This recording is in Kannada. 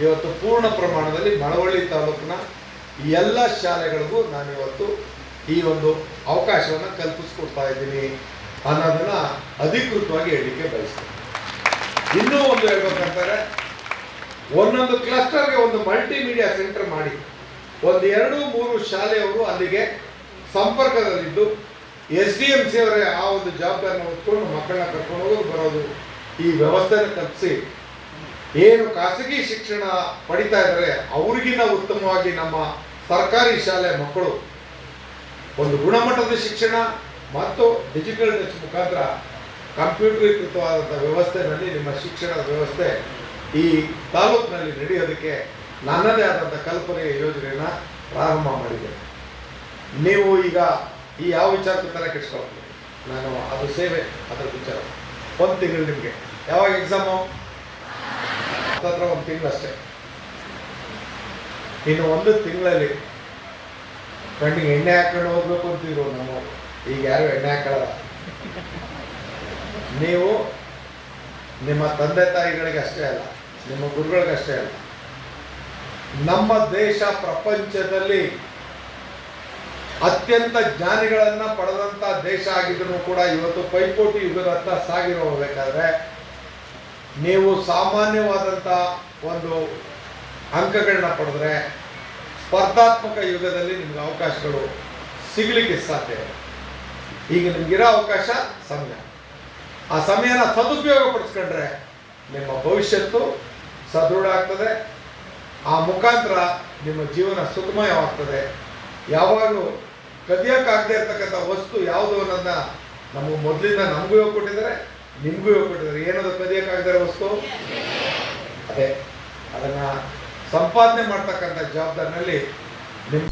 ಇವತ್ತು ಪೂರ್ಣ ಪ್ರಮಾಣದಲ್ಲಿ ಮಳವಳ್ಳಿ ತಾಲೂಕಿನ ಎಲ್ಲ ಶಾಲೆಗಳಿಗೂ ನಾನು ಇವತ್ತು ಈ ಒಂದು ಅವಕಾಶವನ್ನು ಕಲ್ಪಿಸ್ಕೊಡ್ತಾ ಇದ್ದೀನಿ ಅನ್ನೋದನ್ನ ಅಧಿಕೃತವಾಗಿ ಹೇಳಲಿಕ್ಕೆ ಬಯಸ್ತೇನೆ. ಇನ್ನೂ ಒಂದು ಹೇಳ್ಬೇಕಂತಾರೆ ಒಂದೊಂದು ಕ್ಲಸ್ಟರ್ಗೆ ಒಂದು ಮಲ್ಟಿಮೀಡಿಯಾ ಸೆಂಟರ್ ಮಾಡಿ, ಒಂದು ಎರಡು ಮೂರು ಶಾಲೆಯವರು ಅಲ್ಲಿಗೆ ಸಂಪರ್ಕದಲ್ಲಿದ್ದು ಎಸ್ ಡಿ ಎಂ ಸಿ ಅವರೇ ಆ ಒಂದು ಜವಾಬ್ದಾರಿನ ಹೊತ್ಕೊಂಡು ಮಕ್ಕಳನ್ನ ಕರ್ಕೊಂಡು ಹೋಗೋದು, ಬರೋದು, ಈ ವ್ಯವಸ್ಥೆನ ಕಲ್ಪಿಸಿ ಏನು ಖಾಸಗಿ ಶಿಕ್ಷಣ ಪಡಿತಾ ಇದ್ದಾರೆ ಅವ್ರಿಗಿನ್ನ ಉತ್ತಮವಾಗಿ ನಮ್ಮ ಸರ್ಕಾರಿ ಶಾಲೆ ಮಕ್ಕಳು ಒಂದು ಗುಣಮಟ್ಟದ ಶಿಕ್ಷಣ ಮತ್ತು ಡಿಜಿಟಲ್ ಟಚ್ ಮುಖಾಂತರ ಕಂಪ್ಯೂಟರೀಕೃತವಾದಂಥ ವ್ಯವಸ್ಥೆನಲ್ಲಿ ನಿಮ್ಮ ಶಿಕ್ಷಣದ ವ್ಯವಸ್ಥೆ ಈ ತಾಲೂಕಿನಲ್ಲಿ ನಡೆಯೋದಕ್ಕೆ ನನ್ನದೇ ಆದಂಥ ಕಲ್ಪನೆಯ ಯೋಜನೆಯನ್ನು ಪ್ರಾರಂಭ ಮಾಡಿದೆ ನೀವು ಈಗ ಈ ಯಾವ ವಿಚಾರಕ್ಕೂ ತಲೆ ಕೆಡಿಸ್ಕೊಳ್ತೀನಿ ನಾನು ಅದು ಸೇವೆ, ಅದರ ವಿಚಾರ. ಒಂದು ತಿಂಗಳು ನಿಮಗೆ. ಯಾವಾಗ ಎಕ್ಸಾಮು ಹತ್ತತ್ರ ಒಂದು ತಿಂಗಳು ಅಷ್ಟೇ. ಇನ್ನು ಒಂದು ತಿಂಗಳಲ್ಲಿ ಕಣ್ಣಿಗೆ ಎಣ್ಣೆ ಹಾಕೊಂಡು ಹೋಗ್ಬೇಕು ಅಂತಿದ್ರು ನಾವು ಈಗ ಯಾರು ಎಣ್ಣೆ ಹಾಕೊಳ್ಳಲ್ಲ ನೀವು ನಿಮ್ಮ ತಂದೆ ತಾಯಿಗಳಿಗೆ ಅಷ್ಟೇ ಅಲ್ಲ, ನಿಮ್ಮ ಗುರುಗಳಿಗೆ ಅಷ್ಟೇ ಅಲ್ಲ. ನಮ್ಮ ದೇಶ ಪ್ರಪಂಚದಲ್ಲಿ ಅತ್ಯಂತ ಜ್ಞಾನಿಗಳನ್ನ ಪಡೆದಂತ ದೇಶ ಆಗಿದ್ರು ಕೂಡ ಇವತ್ತು ಪೈಪೋಟಿ ಯುಗದತ್ತ ಸಾಗಿರಬೇಕಾದ್ರೆ ನೀವು ಸಾಮಾನ್ಯವಾದಂಥ ಒಂದು ಅಂಕಗಳನ್ನ ಪಡೆದ್ರೆ ಸ್ಪರ್ಧಾತ್ಮಕ ಯುಗದಲ್ಲಿ ನಿಮ್ಗೆ ಅವಕಾಶಗಳು ಸಿಗಲಿಕ್ಕೆ ಸಾಧ್ಯ ಇದೆ. ಈಗ ನಿಮ್ಗಿರೋ ಅವಕಾಶ ಸಮಯ. ಆ ಸಮಯನ ಸದುಪಯೋಗ ಪಡಿಸ್ಕೊಂಡ್ರೆ ನಿಮ್ಮ ಭವಿಷ್ಯತ್ತು ಸದೃಢ ಆಗ್ತದೆ. ಆ ಮುಖಾಂತರ ನಿಮ್ಮ ಜೀವನ ಸುಖಮಯವಾಗ್ತದೆ. ಯಾವಾಗಲೂ ಕದಿಯೋಕ್ಕಾಗದೇ ಇರ್ತಕ್ಕಂಥ ವಸ್ತು ಯಾವುದು ಅನ್ನೋದನ್ನ ನಮ್ಮ ಮೊದಲಿಂದ ನಮಗೂ ಕೊಟ್ಟಿದ್ದಾರೆ ನಿಮಗೂ ಕೊಟ್ಟಿದ್ದಾರೆ ಏನದು ಕದಿಯೋಕ್ಕಾಗದೇ ಇರೋ ವಸ್ತು? ಅದೇ. ಅದನ್ನ ಸಂಪಾದನೆ ಮಾಡ್ತಕ್ಕಂಥ ಜವಾಬ್ದಾರಿನಲ್ಲಿ ನಿಮ್ಮ